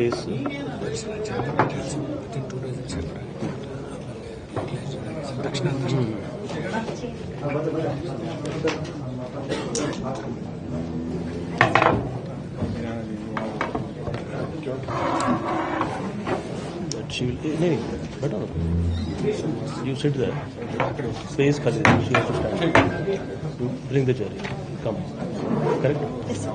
place? she will no, but you sit there. Space khali. She has to stand. Bring the chair. Come. Correct. Yes.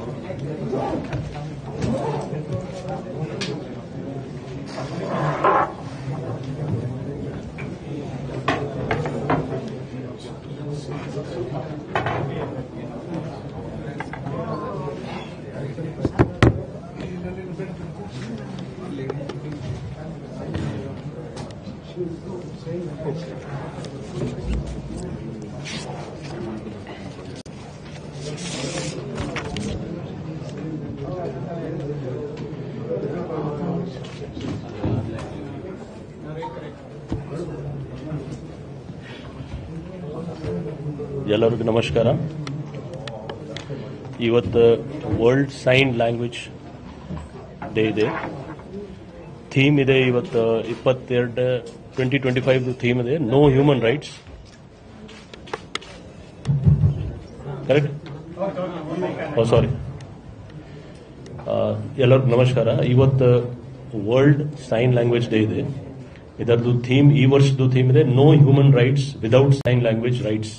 ಎಲ್ಲರಿಗೂ ನಮಸ್ಕಾರ. ಇವತ್ತು world sign language day ಇದೆ. Theme ಇದೆ ಇವತ್ತು ಇಪ್ಪತ್ತೆರಡು twenty twenty five theme ಇದೆ. No human rights correct sorry ಎಲ್ಲರಿಗೂ ನಮಸ್ಕಾರ. ಇವತ್ತು ವರ್ಲ್ಡ್ ಸೈನ್ ಲ್ಯಾಂಗ್ವೇಜ್ ಡೇ ಇದೆ. ಇದರದ್ದು ಥೀಮ್ ಈ ವರ್ಷದ ಥೀಮ್ ಇದೆ. No human rights without sign language rights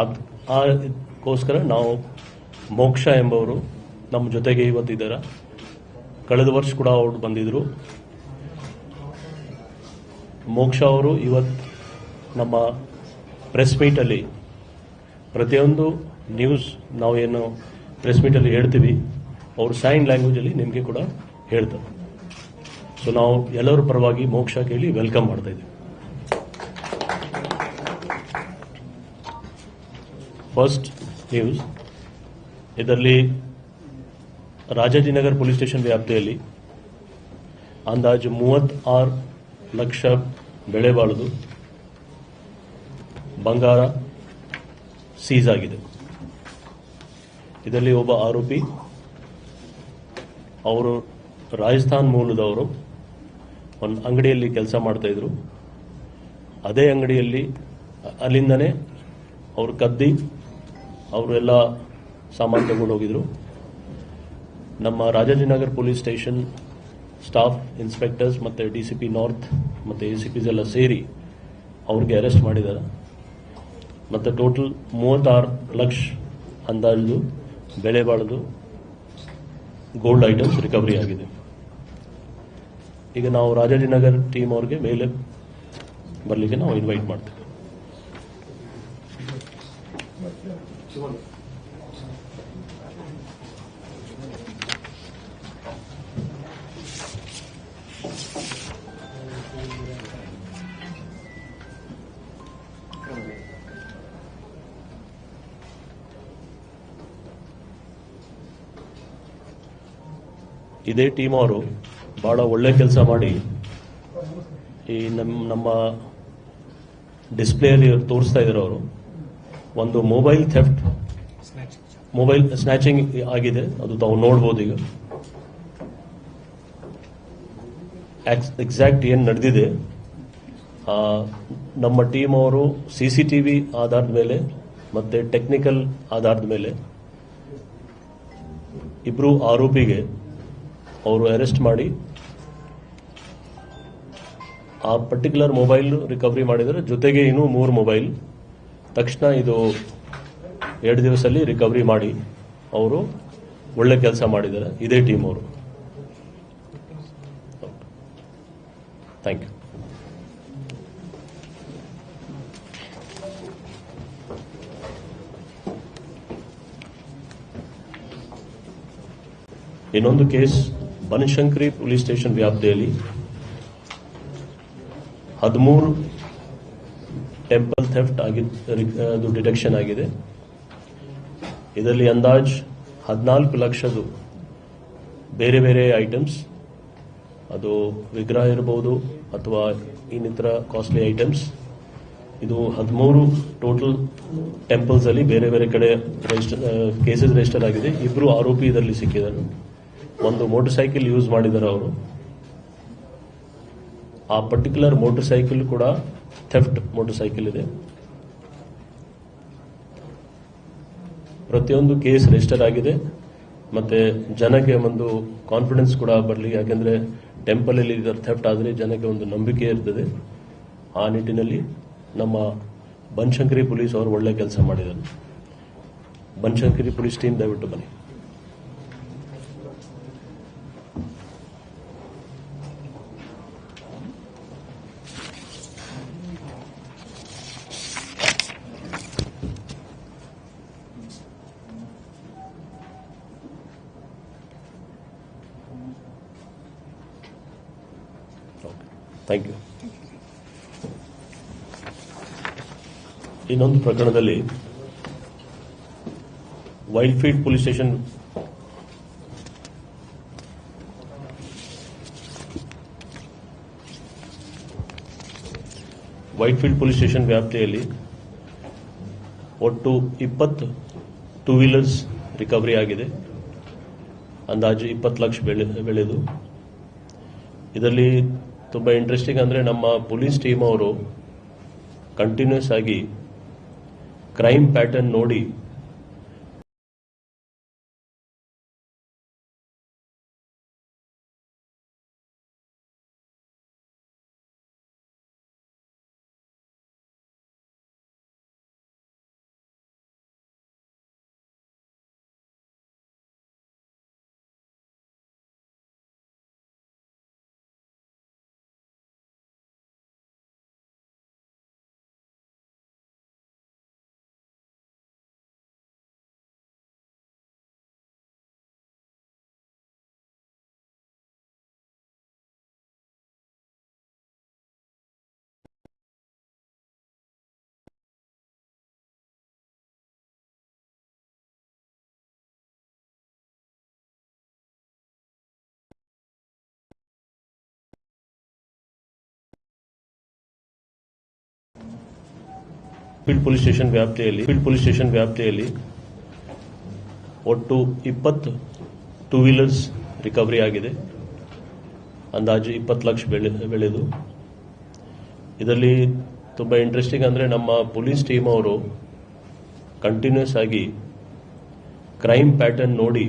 ಅದ್ ಅದಕ್ಕೋಸ್ಕರ ನಾವು ಮೋಕ್ಷ ಎಂಬವರು ನಮ್ಮ ಜೊತೆಗೆ ಇವತ್ತಿದ್ದಾರೆ. ಕಳೆದ ವರ್ಷ ಕೂಡ ಅವರು ಬಂದಿದ್ರು. ಮೋಕ್ಷ ಅವರು ಇವತ್ತು ನಮ್ಮ ಪ್ರೆಸ್ ಮೀಟಲ್ಲಿ ಪ್ರತಿಯೊಂದು ನ್ಯೂಸ್ ನಾವು ಏನು ಪ್ರೆಸ್ ಮೀಟಲ್ಲಿ ಹೇಳ್ತೀವಿ, ಅವರು ಸೈನ್ ಲ್ಯಾಂಗ್ವೇಜಲ್ಲಿ ನಿಮಗೆ ಕೂಡ ಹೇಳ್ತಾರೆ. ಸೊ ನಾವು ಎಲ್ಲರ ಪರವಾಗಿ ಮೋಕ್ಷ ಕೇಳಿ ವೆಲ್ಕಮ್ ಮಾಡ್ತಾ ಇದ್ದೀವಿ. ಫಸ್ಟ್ ನ್ಯೂಸ್ ಇದರಲ್ಲಿ ರಾಜಾಜಿನಗರ್ ಪೊಲೀಸ್ ಸ್ಟೇಷನ್ ವ್ಯಾಪ್ತಿಯಲ್ಲಿ ಅಂದಾಜು ಮೂವತ್ತಾರು ಲಕ್ಷ ಬೆಳೆ ಬಾಳದು. ಬಂಗಾರ ಸೀಸ್ ಆಗಿದೆ. ಇದರಲ್ಲಿ ಒಬ್ಬ ಆರೋಪಿ, ಅವರು ರಾಜಸ್ಥಾನ್ ಮೂಲದವರು, ಒಂದು ಅಂಗಡಿಯಲ್ಲಿ ಕೆಲಸ ಮಾಡ್ತಾ ಇದ್ರು. ಅದೇ ಅಂಗಡಿಯಲ್ಲಿ ಅಲ್ಲಿಂದನೇ ಅವರು ಕದ್ದಿ ಅವರು ಎಲ್ಲ ಸಾಮಾನು ತಗೊಂಡು ಹೋಗಿದ್ರು. ನಮ್ಮ Rajajinagar police station staff, inspectors ಮತ್ತು ಡಿ ಸಿ ಪಿ ನಾರ್ತ್ ಮತ್ತು ಎ ಸಿ ಪಿಸ್ ಎಲ್ಲ ಸೇರಿ ಅವ್ರಿಗೆ ಅರೆಸ್ಟ್ ಮಾಡಿದ್ದಾರೆ. ಮತ್ತು ಟೋಟಲ್ ಮೂವತ್ತಾರು ಲಕ್ಷ ಅಂದಾಜು ಬೆಳೆ ಬಾಳದು ಗೋಲ್ಡ್ ಐಟಮ್ಸ್ ರಿಕವರಿ ಆಗಿದೆ. ಈಗ ನಾವು ರಾಜಾಜಿನಗರ್ ಟೀಮ್ ಅವ್ರಿಗೆ ಮೇಲೆ ಬರಲಿಕ್ಕೆ ನಾವು ಇನ್ವೈಟ್ ಮಾಡ್ತೀವಿ. ಇದೇ ಟೀಮ್ ಅವರು ಬಹಳ ಒಳ್ಳೆ ಕೆಲಸ ಮಾಡಿ ಈ ನಮ್ಮ ನಮ್ಮ ಡಿಸ್ಪ್ಲೇಯಲ್ಲಿ ತೋರಿಸ್ತಾ ಇದ್ರು ಅವರು. ಒಂದು ಮೊಬೈಲ್ ಥೆಫ್ಟ್ ಮೊಬೈಲ್ ಸ್ನ್ಯಾಚಿಂಗ್ ಆಗಿದೆ. ಅದು ತಾವು ನೋಡ್ಬೋದು ಈಗ. ಎಕ್ಸಾಕ್ಟ್ ಏನು ನಡೆದಿದೆ ನಮ್ಮ ಟೀಮ್ ಅವರು ಸಿ ಸಿ ಟಿ ವಿ ಆಧಾರದ ಮೇಲೆ ಮತ್ತೆ ಟೆಕ್ನಿಕಲ್ ಆಧಾರದ ಮೇಲೆ ಇಬ್ರು ಆರೋಪಿಗೆ ಅವರು ಅರೆಸ್ಟ್ ಮಾಡಿ ಆ ಪರ್ಟಿಕ್ಯುಲರ್ ಮೊಬೈಲ್ ರಿಕವರಿ ಮಾಡಿದರೆ ಜೊತೆಗೆ ಇನ್ನೂ ಮೂರು ಮೊಬೈಲ್ ತಕ್ಷಣ ಇದು ಎರಡು ದಿವಸದಲ್ಲಿ ರಿಕವರಿ ಮಾಡಿ ಅವರು ಒಳ್ಳೆ ಕೆಲಸ ಮಾಡಿದ್ದಾರೆ. ಇದೇ ಟೀಮ್ ಅವರು. ಥ್ಯಾಂಕ್ ಯು ಇನ್ನೊಂದು ಕೇಸ್ ಬನಶಂಕರಿ ಪೊಲೀಸ್ ಸ್ಟೇಷನ್ ವ್ಯಾಪ್ತಿಯಲ್ಲಿ ಹದಿಮೂರು ಟೆಂಪಲ್ ಥೆಫ್ಟ್ ಆಗಿದ್ದು ಅದು ಡಿಟೆಕ್ಷನ್ ಆಗಿದೆ. ಇದರಲ್ಲಿ ಅಂದಾಜ್ ಹದಿನಾಲ್ಕು ಲಕ್ಷದು ಬೇರೆ ಬೇರೆ ಐಟಮ್ಸ್ ಅದು ವಿಗ್ರಹ ಇರಬಹುದು ಅಥವಾ ಇನ್ನಿತರ ಕಾಸ್ಟ್ಲಿ ಐಟಮ್ಸ್ ಇದು ಹದಿಮೂರು ಟೋಟಲ್ ಟೆಂಪಲ್ಸ್ ಅಲ್ಲಿ ಬೇರೆ ಬೇರೆ ಕಡೆ ಕೇಸಸ್ ರಿಜಿಸ್ಟರ್ ಆಗಿದೆ. ಇಬ್ರು ಆರೋಪಿ ಇದರಲ್ಲಿ ಸಿಕ್ಕಿದ್ದಾರೆ. ಒಂದು ಮೋಟರ್ ಸೈಕಲ್ ಯೂಸ್ ಮಾಡಿದ್ದಾರೆ ಅವರು. ಆ ಪರ್ಟಿಕ್ಯುಲರ್ ಮೋಟರ್ ಸೈಕಲ್ ಕೂಡ ಥೆಫ್ಟ್ ಮೋಟರ್ ಸೈಕಲ್ ಇದೆ. ಪ್ರತಿಯೊಂದು ಕೇಸ್ ರಿಜಿಸ್ಟರ್ ಆಗಿದೆ. ಮತ್ತೆ ಜನಕ್ಕೆ ಒಂದು ಕಾನ್ಫಿಡೆನ್ಸ್ ಕೂಡ ಬರಲಿ, ಯಾಕೆಂದ್ರೆ ಟೆಂಪಲ್ ಅಲ್ಲಿ ಥೆಫ್ಟ್ ಆದರೆ ಜನಕ್ಕೆ ಒಂದು ನಂಬಿಕೆ ಇರ್ತದೆ. ಆ ನಿಟ್ಟಿನಲ್ಲಿ ನಮ್ಮ ಬನ್ಶಂಕರಿ ಪೊಲೀಸ್ ಅವರು ಒಳ್ಳೆ ಕೆಲಸ ಮಾಡಿದ್ದಾರೆ. ಬನ್ಶಂಕರಿ ಪೊಲೀಸ್ ಟೀಮ್ ದಯವಿಟ್ಟು ಬನ್ನಿ ಥ್ಯಾಂಕ್ ಯು ಇನ್ನೊಂದು ಪ್ರಕರಣದಲ್ಲಿ wild field police station Whitefield police station ವ್ಯಾಪ್ತಿಯಲ್ಲಿ ಒಟ್ಟು ಇಪ್ಪತ್ತು ಟೂ ವೀಲರ್ಸ್ ರಿಕವರಿ ಆಗಿದೆ. ಅಂದಾಜು ಇಪ್ಪತ್ತು ಲಕ್ಷ ಬೆಳೆ, ಬೆಳೆದು. ಇದರಲ್ಲಿ ತುಂಬ ಇಂಟ್ರೆಸ್ಟಿಂಗ್ ಅಂದರೆ ನಮ್ಮ ಪೊಲೀಸ್ ಟೀಮ್ ಅವರು ಕಂಟಿನ್ಯೂಸ್ ಆಗಿ ಕ್ರೈಮ್ ಪ್ಯಾಟರ್ನ್ ನೋಡಿ ಫೀಲ್ಡ್ ಪೊಲೀಸ್ ಸ್ಟೇಷನ್ ವ್ಯಾಪ್ತಿಯಲ್ಲಿ ಫೀಲ್ಡ್ ಪೊಲೀಸ್ ಸ್ಟೇಷನ್ ವ್ಯಾಪ್ತಿಯಲ್ಲಿ ಒಟ್ಟು ಇಪ್ಪತ್ತು ಟೂ ವೀಲರ್ಸ್ ರಿಕವರಿ ಆಗಿದೆ. ಅಂದಾಜು ಇಪ್ಪತ್ತು ಲಕ್ಷ ಬೆಳೆ, ಬೆಳೆದು. ಇದರಲ್ಲಿ ತುಂಬ ಇಂಟ್ರೆಸ್ಟಿಂಗ್ ಅಂದರೆ ನಮ್ಮ ಪೊಲೀಸ್ ಟೀಮ್ ಅವರು ಕಂಟಿನ್ಯೂಸ್ ಆಗಿ ಕ್ರೈಮ್ ಪ್ಯಾಟರ್ನ್ ನೋಡಿ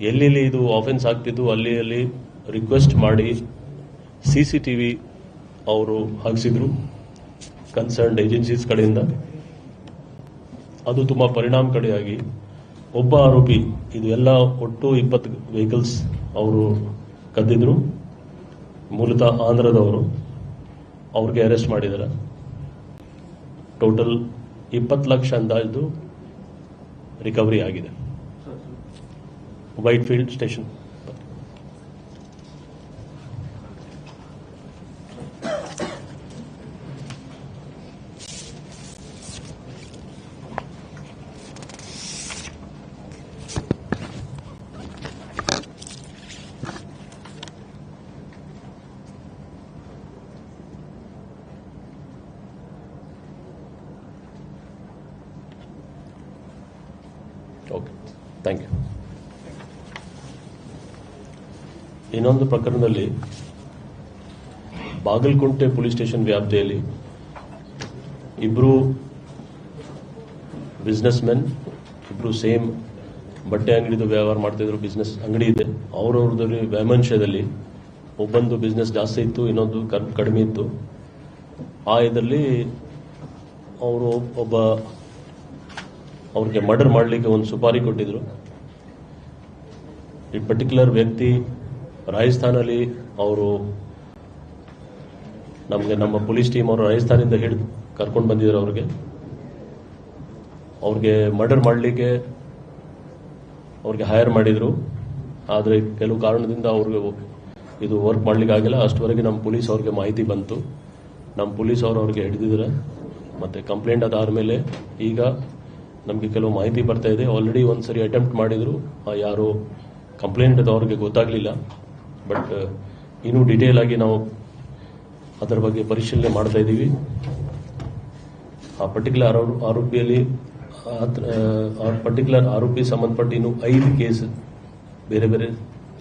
ಎಲ್ಲೆಲ್ಲಿ ಇದು ಆಫೆನ್ಸ್ ಆಗ್ತಿದ್ದು ಅಲ್ಲಿ ಅಲ್ಲಿ ರಿಕ್ವೆಸ್ಟ್ ಮಾಡಿ ಸಿ ಸಿ ಟಿ ವಿ ಅವರು ಹಾಕಿಸಿದ್ರು ಕನ್ಸರ್ನ್ಡ್ ಏಜೆನ್ಸೀಸ್ ಕಡೆಯಿಂದ. ಅದು ತುಂಬ ಪರಿಣಾಮಕಾರಿಯಾಗಿ ಒಬ್ಬ ಆರೋಪಿ, ಇದು ಎಲ್ಲ ಒಟ್ಟು ಇಪ್ಪತ್ತು ವೆಹಿಕಲ್ಸ್ ಅವರು ಕದ್ದಿದ್ರು. ಮೂಲತಃ ಆಂಧ್ರದವರು ಅವ್ರಿಗೆ ಅರೆಸ್ಟ್ ಮಾಡಿದ್ದಾರೆ. ಟೋಟಲ್ ಇಪ್ಪತ್ತು ಲಕ್ಷ ಅಂದಾಜು ರಿಕವರಿ ಆಗಿದೆ. Whitefield station okay thank you ಇನ್ನೊಂದು ಪ್ರಕರಣದಲ್ಲಿ ಬಾಗಲಕೋಟೆ ಪೊಲೀಸ್ ಸ್ಟೇಷನ್ ವ್ಯಾಪ್ತಿಯಲ್ಲಿ ಇಬ್ಬರು ಬಿಸ್ನೆಸ್ ಮೆನ್ ಇಬ್ಬರು ಸೇಮ್ ಬಟ್ಟೆ ಅಂಗಡಿದು ವ್ಯವಹಾರ ಮಾಡ್ತಿದ್ರು ಬಿಸ್ನೆಸ್ ಅಂಗಡಿ ಇದೆ. ಅವ್ರವ್ರದ್ರಲ್ಲಿ ವ್ಯಾಮಂಶದಲ್ಲಿ ಒಬ್ಬಂದು ಬಿಸ್ನೆಸ್ ಜಾಸ್ತಿ ಇತ್ತು, ಇನ್ನೊಂದು ಕಡ್- ಕಡಿಮೆ ಇತ್ತು. ಆ ಇದರಲ್ಲಿ ಅವರು ಒಬ್ಬ ಅವ್ರಿಗೆ ಮರ್ಡರ್ ಮಾಡಲಿಕ್ಕೆ ಒಂದು ಸುಪಾರಿ ಕೊಟ್ಟಿದ್ರು. ಈ ಪರ್ಟಿಕ್ಯುಲರ್ ವ್ಯಕ್ತಿ ರಾಜಸ್ಥಾನಲ್ಲಿ ಅವರು ನಮಗೆ ನಮ್ಮ ಪೊಲೀಸ್ ಟೀಮ್ ಅವರು ರಾಜಸ್ಥಾನದಿಂದ ಹಿಡಿದು ಕರ್ಕೊಂಡು ಬಂದಿದ್ರು ಅವ್ರಿಗೆ. ಅವ್ರಿಗೆ ಮರ್ಡರ್ ಮಾಡಲಿಕ್ಕೆ ಅವ್ರಿಗೆ ಹೈರ್ ಮಾಡಿದರು. ಆದರೆ ಕೆಲವು ಕಾರಣದಿಂದ ಅವ್ರಿಗೆ ಇದು ವರ್ಕ್ ಮಾಡ್ಲಿಕ್ಕೆ ಆಗಿಲ್ಲ. ಅಷ್ಟುವರೆಗೆ ನಮ್ಮ ಪೊಲೀಸ್ ಅವ್ರಿಗೆ ಮಾಹಿತಿ ಬಂತು. ನಮ್ಮ ಪೊಲೀಸ್ ಅವರು ಅವ್ರಿಗೆ ಹಿಡಿದಿದ್ದಾರೆ ಮತ್ತು ಕಂಪ್ಲೇಂಟ್ ಅದಾದ ಮೇಲೆ ಈಗ ನಮಗೆ ಕೆಲವು ಮಾಹಿತಿ ಬರ್ತಾ ಇದೆ. ಆಲ್ರೆಡಿ ಒಂದು ಸರಿ ಅಟೆಂಪ್ಟ್ ಮಾಡಿದರು ಯಾರು ಕಂಪ್ಲೇಂಟ್ ಅವ್ರಿಗೆ ಗೊತ್ತಾಗಲಿಲ್ಲ. ಬಟ್ ಇನ್ನೂ ಡಿಟೇಲ್ ಆಗಿ ನಾವು ಅದರ ಬಗ್ಗೆ ಪರಿಶೀಲನೆ ಮಾಡ್ತಾ ಇದ್ದೀವಿ. ಆ ಪರ್ಟಿಕ್ಯುಲರ್ ಆರೋಪಿಯಲ್ಲಿ ಪರ್ಟಿಕ್ಯುಲರ್ ಆರೋಪಿ ಸಂಬಂಧಪಟ್ಟ ಇನ್ನು ಐದು ಕೇಸ್ ಬೇರೆ ಬೇರೆ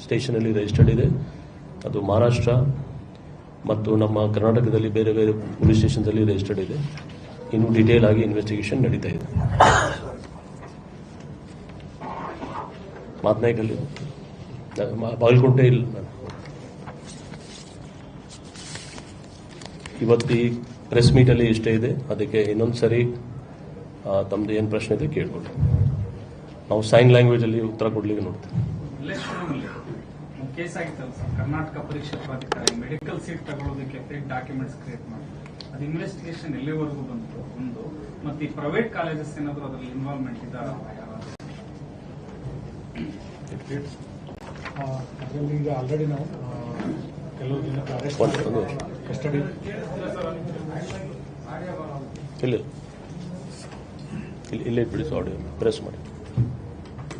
ಸ್ಟೇಷನಲ್ಲಿ ರಿಜಿಸ್ಟರ್ಡ್ ಇದೆ. ಅದು ಮಹಾರಾಷ್ಟ್ರ ಮತ್ತು ನಮ್ಮ ಕರ್ನಾಟಕದಲ್ಲಿ ಬೇರೆ ಬೇರೆ ಪೊಲೀಸ್ ಸ್ಟೇಷನ್ದಲ್ಲಿ ರಿಜಿಸ್ಟರ್ಡ್ ಇದೆ. ಇನ್ನು ಡಿಟೇಲ್ ಆಗಿ ಇನ್ವೆಸ್ಟಿಗೇಷನ್ ನಡೀತಾ ಇದೆ. ಮಾತನಾಯ್ಕಲ್ಲಿ ಬಾಗಲಕೋಟೆ ಇಲ್ಲ ಇವತ್ತು ಈ ಪ್ರೆಸ್ ಮೀಟಲ್ಲಿ ಇಷ್ಟೇ ಇದೆ. ಅದಕ್ಕೆ ಇನ್ನೊಂದು ಸರಿ ಆ, ತಮ್ದು ಏನು ಪ್ರಶ್ನೆ ಇದೆ ಕೇಳ್ಕೊಳ್ಳಿ ನಾವು ಸೈನ್ ಲ್ಯಾಂಗ್ವೇಜಲ್ಲಿ ಉತ್ತರ ಕೊಡ್ಲಿಕ್ಕೆ ನೋಡ್ತೀವಿ. ಕೇಸ್ ಆಗಿತ್ತಲ್ಲ ಸರ್ ಕರ್ನಾಟಕ ಪರೀಕ್ಷಾ ಪ್ರಾಧಿಕಾರ ಮೆಡಿಕಲ್ ಸೀಟ್ ತಗೊಳ್ಳೋದಕ್ಕೆ ಫೇಕ್ ಡಾಕ್ಯುಮೆಂಟ್ಸ್ ಕ್ರಿಯೇಟ್ ಮಾಡಿ. ಅದು ಇನ್ವೆಸ್ಟಿಗೇಷನ್ ಎಲ್ಲಿವರೆಗೂ ಬಂತು? ಒಂದು. ಮತ್ತೆ ಈ ಪ್ರೈವೇಟ್ ಕಾಲೇಜಸ್ ಏನಾದರೂ ಅದರಲ್ಲಿ ಇನ್ವಾಲ್ವ್ಮೆಂಟ್ ಇದ್ದಾರ? ಯಾರಾದ್ರೂ ಅದರಲ್ಲಿ ಈಗ ಆಲ್ರೆಡಿ ನಾವು ಕೆಲವು ದಿನ ಕಸ್ಟಡಿ. ಇಲ್ಲ. ಇಲ್ಲಿ ಇಲ್ಲೇ ಬಿಡಿಸಿ ಆಡಿಯೋ ಪ್ರೆಸ್ ಮಾಡಿ.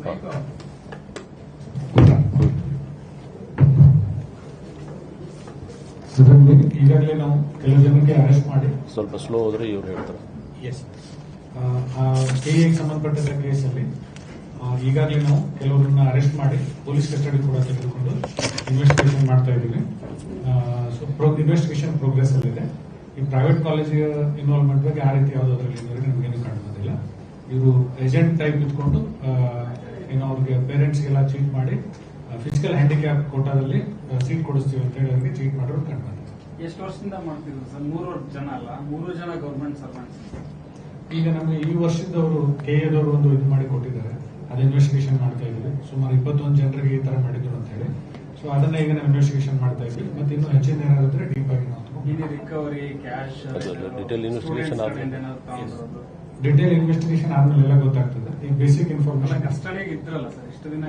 ಹಾಂ. ಈಗಾಗಲೇ ನಾವು ಕೆಲವು ಜನಕ್ಕೆ ಅರೆಸ್ಟ್ ಮಾಡಿ. ಸ್ವಲ್ಪ ಸ್ಲೋ ಹೋದ್ರೆ ಇವ್ರು ಹೇಳ್ತಾರೆ. ಎಸ್ ಕೆಎಗೆ ಸಂಬಂಧಪಟ್ಟ ಕೇಸಲ್ಲಿ ಆ, ಈಗಾಗಲೇ ನಾವು ಕೆಲವರನ್ನ ಅರೆಸ್ಟ್ ಮಾಡಿ ಪೊಲೀಸ್ ಕಸ್ಟಡಿ ಕೂಡ ತೆಗೆದುಕೊಂಡು ಇನ್ವೆಸ್ಟಿಗೇಷನ್ ಮಾಡ್ತಾ ಇದ್ದೀವಿ ಸೊ ಇನ್ವೆಸ್ಟಿಗೇಷನ್ ಪ್ರೋಗ್ರೆಸ್ ಅಲ್ಲಿದೆ ಈ ಪ್ರೈವೇಟ್ ಕಾಲೇಜ್ ಇನ್ವಾಲ್ವ್ಮೆಂಟ್ ಬಗ್ಗೆ ಆ ರೀತಿ ಯಾವ್ದು ಅದರಲ್ಲಿ ಇದುವರೆಗೆ ನಮಗೇನು ಕಾಣ್ಬೋದಿಲ್ಲ. ಇವರು ಏಜೆಂಟ್ ಟೈಪ್ ಇದ್ಕೊಂಡು ಏನೋ ಅವ್ರಿಗೆ ಪೇರೆಂಟ್ಸ್ಗೆಲ್ಲ ಚೀಟ್ ಮಾಡಿ ಫಿಸಿಕಲ್ ಹ್ಯಾಂಡಿಕ್ಯಾಪ್ ಕೋಟಾದಲ್ಲಿ ಸೀಟ್ ಕೊಡಿಸ್ತೀವಿ ಅಂತ ಹೇಳಿ ಅವ್ರಿಗೆ ಚೀಟ್ ಮಾಡೋರು ಕಂಡು ಎಷ್ಟು ವರ್ಷದಿಂದ ಮಾಡ್ತಿದ್ರು ಸರ್? ಮೂರು ಜನ ಅಲ್ಲ? ಮೂರು ಜನ ಗೌರ್ಮೆಂಟ್ ಸರ್ವೆಂಟ್ಸ್ ಈಗ ನಮಗೆ ಈ ವರ್ಷದವರು ಕೆ ಎದವರು ಒಂದು ಇದು ಮಾಡಿ ಕೊಟ್ಟಿದ್ದಾರೆ. ಅದು ಇನ್ವೆಸ್ಟಿಗೇಷನ್ ಮಾಡ್ತಾ ಇದ್ದೀವಿ ಸುಮಾರು ಇಪ್ಪತ್ತೊಂದು ಜನರಿಗೆ ಈ ತರ ಮಾಡಿದ್ರು ಅಂತ ಹೇಳಿ. ಸೊ ಅದನ್ನ ಈಗ ನಾವು ಇನ್ವೆಸ್ಟಿಗೇಷನ್ ಮಾಡ್ತಾ ಇದ್ವಿ. ಮತ್ತೆ ಇನ್ನು ಹೆಚ್ಚಿನ ಏನಾದ್ರೆ ಡೀಪ್ ಆಗಿ ನಾವು ರಿಕವರಿ ಕ್ಯಾಶ್. ಡಿಟೇಲ್ ಇನ್ವೆಸ್ಟಿಗೇಷನ್ ಆದ್ಮೇಲೆ. ಎಲ್ಲ ಗೊತ್ತಾಗ್ತದೆ. ಈ ಬೇಸಿಕ್ ಇನ್ಫಾರ್ಮೇಶನ್ ಕಸ್ಟಡಿಗೆ ಇದ್ರಲ್ಲ ಸರ್ ಇಷ್ಟು ದಿನ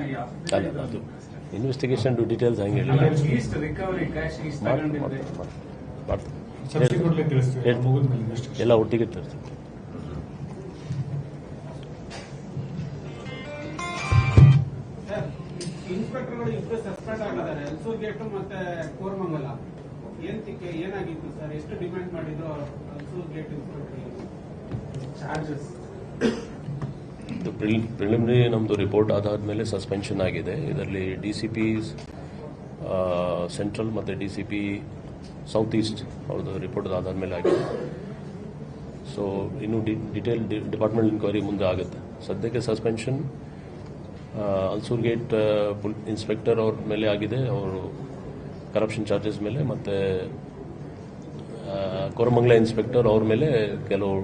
ಅದು ಇನ್ವೆಸ್ಟಿಗೇಷನ್ ಡೀಟೇಲ್ಸ್ ಹಂಗೆ ಎಲ್ಲ ರಿಕವರಿ ಕ್ಯಾಶ್ ಮಾಡ್ತೀನಿ ಮಾಡ್ತೀನಿ ಇನ್ಸ್ಪೆಕ್ಟರ್ಗಳು ಇಬ್ಬರು ಸಸ್ಪೆಂಡ್ ಆಗಿದ್ದಾರೆ. ಅಲ್ಸೂರ್ ಗೇಟ್ ಮತ್ತೆ ಕೋರಮಂಗಲ. ಏನ್ ಏನಾಗಿತ್ತು ಸರ್? ಎಷ್ಟು ಡಿಮ್ಯಾಂಡ್ ಮಾಡಿದ್ರು Ulsoor gate inspector charges preliminary ನಮ್ಮದು ರಿಪೋರ್ಟ್ ಅದಾದಮೇಲೆ ಸಸ್ಪೆನ್ಷನ್ ಆಗಿದೆ. ಇದರಲ್ಲಿ ಡಿ ಸಿ ಪಿ ಸೆಂಟ್ರಲ್ ಮತ್ತು D C P south east ಅವ್ರದ್ದು ರಿಪೋರ್ಟ್ ಅದಾದಮೇಲೆ ಆಗಿದೆ. ಸೊ ಇನ್ನು ಡಿ ಡಿಟೇಲ್ ಡಿಪಾರ್ಟ್ಮೆಂಟ್ ಇನ್ಕ್ವೈರಿ ಮುಂದೆ ಆಗುತ್ತೆ. ಸದ್ಯಕ್ಕೆ ಸಸ್ಪೆನ್ಷನ್ ಅಲ್ಸೂರ್ ಗೇಟ್ ಇನ್ಸ್ಪೆಕ್ಟರ್ ಅವ್ರ ಮೇಲೆ ಆಗಿದೆ. ಅವರು ಕರಪ್ಷನ್ ಚಾರ್ಜಸ್ ಮೇಲೆ ಮತ್ತೆ ಕೋರಮಂಗಲ ಇನ್ಸ್ಪೆಕ್ಟರ್ ಅವ್ರ ಮೇಲೆ ಕೆಲವು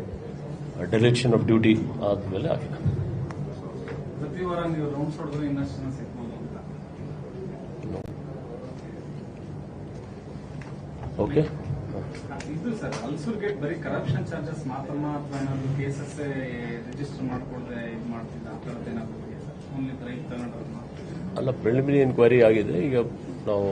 ಡೆಲಿಕ್ಷನ್ ಆಫ್ ಡ್ಯೂಟಿ ಆದಮೇಲೆ ಆಗಿದೆ. ಓಕೆ ಇದು ಸರ್ ಅಲ್ಸೂರ್ ಗೇಟ್ ಬರೀ ಕರಪ್ಷನ್ ಚಾರ್ಜಸ್ ಮಾತ್ರ ಅಥವಾ ಏನಾದ್ರು ಕೇಸಸ್ ರಿಜಿಸ್ಟರ್ ಮಾಡ್ಕೊಳ್ದೆ ಇದು ಮಾಡ್ತಿಲ್ಲ ಆ ಥರದ್ದು ಅಲ್ಲ ಪ್ರಿಲಿಮಿನರಿ ಎನ್ಕ್ವೈರಿ ಆಗಿದೆ. ಈಗ ನಾವು